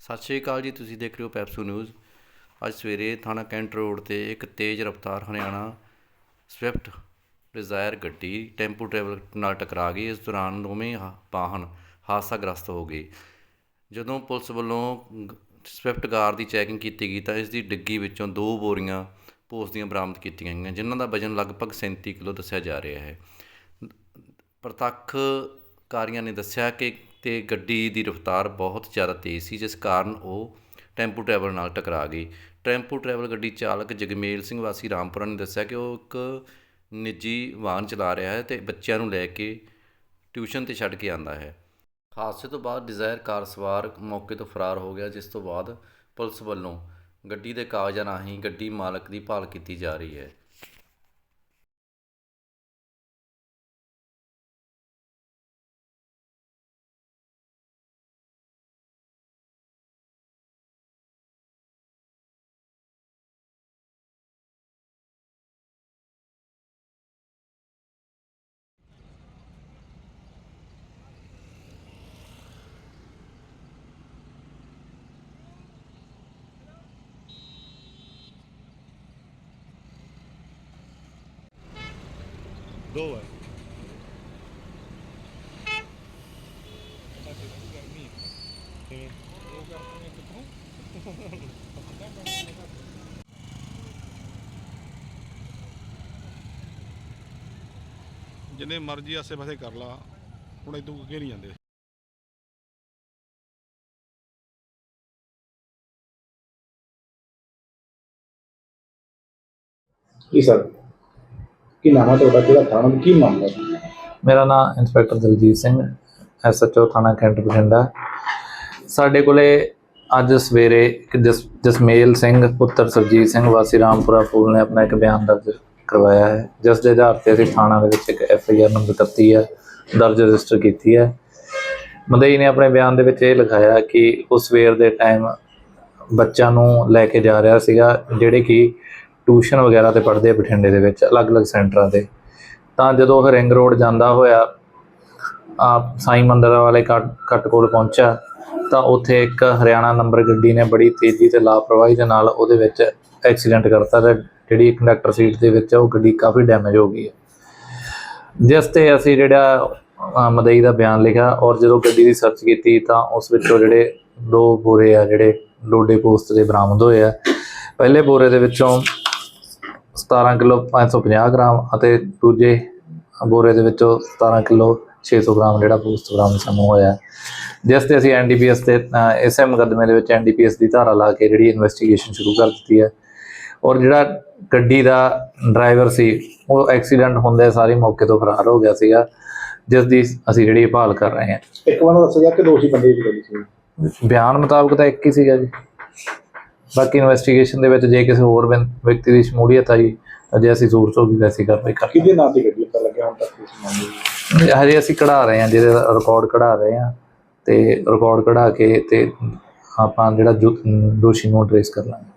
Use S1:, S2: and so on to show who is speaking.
S1: ਸਤਿ ਸ਼੍ਰੀ ਅਕਾਲ ਜੀ, ਤੁਸੀਂ ਦੇਖ ਰਹੇ ਹੋ ਪੈਪਸੂ ਨਿਊਜ਼ ਅੱਜ ਸਵੇਰੇ ਥਾਣਾ ਕੈਂਟ ਰੋਡ ਤੇ ਇੱਕ ਤੇਜ਼ ਰਫ਼ਤਾਰ ਹਰਿਆਣਾ ਸਵਿਫਟ ਡਿਜ਼ਾਇਰ ਗੱਡੀ ਟੈਂਪੂ ਟਰੈਵਲ ਨਾਲ ਟਕਰਾ ਗਈ। ਇਸ ਦੌਰਾਨ ਦੋਵੇਂ ਹਾ- ਵਾਹਨ ਹਾਦਸਾਗ੍ਰਸਤ ਹੋ ਗਏ। ਜਦੋਂ ਪੁਲਿਸ ਵੱਲੋਂ ਸਵਿਫਟ ਕਾਰ ਦੀ ਚੈਕਿੰਗ ਕੀਤੀ ਗਈ ਤਾਂ ਇਸ ਦੀ ਡਿੱਗੀ ਵਿੱਚੋਂ ਦੋ ਬੋਰੀਆਂ ਪੋਸਟ ਦੀਆਂ ਬਰਾਮਦ ਕੀਤੀਆਂ ਗਈਆਂ, ਜਿਨ੍ਹਾਂ ਦਾ ਵਜ਼ਨ ਲਗਭਗ 37 ਕਿਲੋ ਦੱਸਿਆ ਜਾ ਰਿਹਾ ਹੈ। ਪ੍ਰਤੱਖ ਕਾਰੀਆਂ ਨੇ ਦੱਸਿਆ ਕਿ ਅਤੇ ਗੱਡੀ ਦੀ ਰਫ਼ਤਾਰ ਬਹੁਤ ਜ਼ਿਆਦਾ ਤੇਜ਼ ਸੀ, ਜਿਸ ਕਾਰਨ ਉਹ ਟੈਂਪੂ ਟਰੈਵਲ ਨਾਲ ਟਕਰਾ ਗਈ। ਟੈਂਪੂ ਟਰੈਵਲ ਗੱਡੀ ਚਾਲਕ ਜਗਮੇਲ ਸਿੰਘ ਵਾਸੀ ਰਾਮਪੁਰਾ ਨੇ ਦੱਸਿਆ ਕਿ ਉਹ ਇੱਕ ਨਿੱਜੀ ਵਾਹਨ ਚਲਾ ਰਿਹਾ ਹੈ ਤੇ ਬੱਚਿਆਂ ਨੂੰ ਲੈ ਕੇ ਟਿਊਸ਼ਨ ਤੇ ਛੱਡ ਕੇ ਆਂਦਾ ਹੈ। ਹਾਦਸੇ ਤੋਂ ਬਾਅਦ ਡਿਜ਼ਾਇਰ ਕਾਰ ਸਵਾਰ ਮੌਕੇ ਤੋਂ ਫਰਾਰ ਹੋ ਗਿਆ, ਜਿਸ ਤੋਂ ਬਾਅਦ ਪੁਲਿਸ ਵੱਲੋਂ ਗੱਡੀ ਦੇ ਕਾਗਜ਼ਾਂ ਰਾਹੀਂ ਗੱਡੀ ਮਾਲਕ ਦੀ ਭਾਲ ਕੀਤੀ ਜਾ ਰਹੀ ਹੈ।
S2: ਦੋ ਹੈ ਜਿੰਨੇ ਮਰਜ਼ੀ ਆਸੇ ਪਾਸੇ ਕਰ ਲਾ, ਹੁਣ ਇਦੋਂ ਅੱਗੇ ਨਹੀਂ ਜਾਂਦੇ।
S3: ਜੀ ਸਰ। ਕੀ ਨਾਮ ਹੈ ਤੁਹਾਡਾ? ਕਿਹੜਾ ਥਾਣਾ ਤੇ ਕੀ ਮਾਮਲਾ ਹੈ?
S4: ਮੇਰਾ ਨਾਮ ਇੰਸਪੈਕਟਰ ਦਲਜੀਤ ਸਿੰਘ ਐਸਐਚਓ ਥਾਣਾ ਕੈਂਟ ਬਠਿੰਡਾ। ਸਾਡੇ ਕੋਲੇ ਅੱਜ ਸਵੇਰੇ ਇੱਕ ਜਸ, ਜਸਮੇਲ ਸਿੰਘ, ਪੁੱਤਰ ਸਰਜੀਤ ਸਿੰਘ, ਵਾਸੀ ਰਾਮਪੁਰਾ ਫੂਲ ਨੇ ਆਪਣਾ ਇੱਕ ਬਿਆਨ ਦਰਜ ਕਰਵਾਇਆ ਹੈ। ਜਿਸ ਦੇ ਆਧਾਰ ਤੇ ਅਸੀਂ ਥਾਣਾ ਦੇ ਵਿੱਚ ਇੱਕ ਐਫ ਆਈ ਆਰ ਨੰਬਰ 33 ਹੈ, ਦਰਜ ਰਜਿਸਟਰ ਕੀਤੀ ਹੈ। ਮਦਈ ਨੇ ਆਪਣੇ ਬਿਆਨ ਦੇ ਵਿੱਚ ਇਹ ਲਿਖਾਇਆ ਕਿ ਉਹ ਸਵੇਰ ਦੇ ਟਾਈਮ ਬੱਚਿਆਂ ਨੂੰ ਲੈ ਕੇ ਜਾ ਰਿਹਾ ਸੀਗਾ, ਜਿਹੜੇ ਕਿ ਟਿਊਸ਼ਨ ਵਗੈਰਾ ਤੇ ਪੜ੍ਹਦੇ ਆ ਬਠਿੰਡੇ ਦੇ ਵਿੱਚ, ਅਲੱਗ-ਅਲੱਗ ਸੈਂਟਰਾਂ ਤੇ। ਤਾਂ ਜਦੋਂ ਉਹ ਰਿੰਗ ਰੋਡ ਜਾਂਦਾ ਹੋਇਆ ਆ ਸਾਈ ਮੰਦਰ ਵਾਲੇ ਕੱਟ ਕੱਟ ਕੋਲ ਪਹੁੰਚਿਆ, ਤਾਂ ਉੱਥੇ ਇੱਕ ਹਰਿਆਣਾ ਨੰਬਰ ਗੱਡੀ ਨੇ ਬੜੀ ਤੇਜ਼ੀ ਤੇ ਲਾਪਰਵਾਹੀ ਦੇ ਨਾਲ ਉਹਦੇ ਵਿੱਚ ਐਕਸੀਡੈਂਟ ਕਰਤਾ ਤੇ ਜਿਹੜੀ ਕੰਡਕਟਰ ਸੀਟ ਦੇ ਵਿੱਚ ਉਹ ਗੱਡੀ ਕਾਫੀ ਡੈਮੇਜ ਹੋ ਗਈ ਹੈ। ਜਿਸ ਤੇ ਅਸੀਂ ਜਿਹੜਾ ਮਦਈ ਦਾ ਬਿਆਨ ਲਿਖਿਆ ਔਰ ਜਦੋਂ ਗੱਡੀ ਦੀ ਸਰਚ ਕੀਤੀ ਤਾਂ ਉਸ ਵਿੱਚੋਂ ਜਿਹੜੇ ਦੋ ਬੋਰੇ ਆ, ਜਿਹੜੇ ਲੋਡੇ ਪੋਸਟ ਦੇ ਬਰਾਮਦ ਹੋਏ ਆ, ਪਹਿਲੇ ਬੋਰੇ ਦੇ ਵਿੱਚੋਂ 17 ਕਿਲੋ 550 ਗ੍ਰਾਮ ਅਤੇ ਦੂਜੇ ਬੋਰੇ ਦੇ ਵਿੱਚੋਂ 17 ਕਿਲੋ 600 ਗ੍ਰਾਮ ਜਿਹੜਾ ਪੋਸਟ ਬਰਾਮਦ ਸਮੂਹ ਹੋਇਆ ਜਿਸ ਤੇ ਅਸੀਂ ਐਨਡੀਪੀਐਸ ਤੇ ਇਸੇ ਮੁਕੱਦਮੇ ਦੇ ਵਿੱਚ ਐਨਡੀਪੀਐਸ ਦੀ ਧਾਰਾ ਲਾ ਕੇ ਜਿਹੜੀ ਇਨਵੈਸਟੀਗੇਸ਼ਨ ਸ਼ੁਰੂ ਕਰ ਦਿੱਤੀ ਹੈ। ਔਰ ਜਿਹੜਾ ਗੱਡੀ ਦਾ ਡਰਾਈਵਰ ਸੀ ਉਹ ਐਕਸੀਡੈਂਟ ਹੁੰਦੇ ਸਾਰੀ ਮੌਕੇ ਤੋਂ ਫਰਾਰ ਹੋ ਗਿਆ ਸੀਗਾ ਜਿਸ ਦੀ ਅਸੀਂ ਜਿਹੜੀ ਭਾਲ ਕਰ ਰਹੇ ਹਾਂ।
S3: ਇੱਕ ਵਾਰ ਦੱਸਿਆ ਕਿ ਦੋਸ਼ੀ ਬੰਦੇ ਦੀ ਗੱਲ ਸੀ।
S4: ਬਿਆਨ ਮੁਤਾਬਕ ਤਾਂ ਇੱਕ ਹੀ ਸੀਗਾ ਜੀ। ਬਾਕੀ ਇਨਵੈਸਟੀਗੇਸ਼ਨ ਦੇ ਵਿੱਚ ਜੇ ਕਿਸੇ ਹੋਰ ਵਿਅਕ- ਵਿਅਕਤੀ ਦੀ ਸ਼ਮੂਲੀਅਤ ਆਈ ਤਾਂ ਜੇ ਅਸੀਂ ਜ਼ਰੂਰ ਤੋਂ ਵੀ ਵੈਸੀ ਕਾਰਵਾਈ ਕਰ
S3: ਕਿਹਦੇ ਨਾਂ ਤੇ ਗੱਡੀ ਪਤਾ ਲੱਗਿਆ ਹੁਣ ਤੱਕ ਇਸ ਮਾਮਲੇ ਵਿੱਚ?
S4: ਹਜੇ ਅਸੀਂ ਕਢਾ ਰਹੇ ਹਾਂ ਜਿਹਦੇ ਰਿਕਾਰਡ ਕਢਾ ਰਹੇ ਹਾਂ ਤੇ ਰਿਕਾਰਡ ਕਢਾ ਕੇ ਤੇ ਆਪਾਂ ਜਿਹੜਾ ਜੋ- ਦੋਸ਼ੀ ਨੂੰ ਟ੍ਰੇਸ ਕਰ ਲਾਂਗੇ।